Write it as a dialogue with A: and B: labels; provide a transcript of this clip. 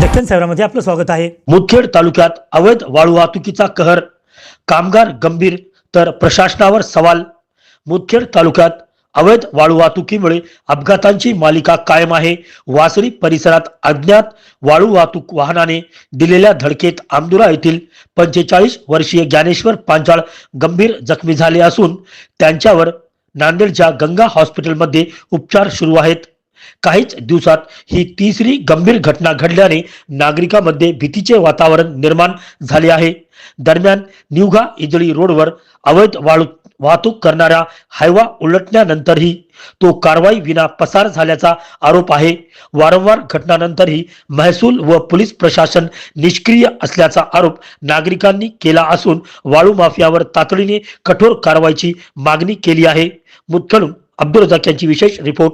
A: दक्षिण शहरामध्ये आपलं स्वागत आहे.
B: मुदखेड तालुक्यात अवैध वाळू वाहतुकीचा कहर. कामगार गंभीर तर प्रशासनावर सवाल. मुदखेड तालुक्यात अवैध वाळू वाहतुकीमुळे अपघातांची मालिका कायम आहे. वासरी परिसरात अज्ञात वाळू वाहतूक वाहनाने दिलेल्या धडकेत आमदुरा येथील पंचेचाळीस वर्षीय ज्ञानेश्वर पांचाळ गंभीर जखमी झाले असून त्यांच्यावर नांदेडच्या गंगा हॉस्पिटलमध्ये उपचार सुरू आहेत. काहीच दिवसात ही तिसरी गंभीर घटना घडल्याने नागरिकांमध्ये भीतीचे वातावरण निर्माण झाले आहे. दरम्यान निवघा इजळी रोडवर अवैध वाळू वाहतूक करणाऱ्या हायवा उलटण्यानंतरही तो कारवाई विना पसार झाल्याचा आरोप आहे. वारंवार घटनानंतरही महसूल व पोलीस प्रशासन निष्क्रिय असल्याचा आरोप नागरिकांनी केला असून वाळू माफियावर तातडीने कठोर कारवाईची मागणी केली आहे. मुदखेडून अब्दुल रजाक यांची विशेष रिपोर्ट.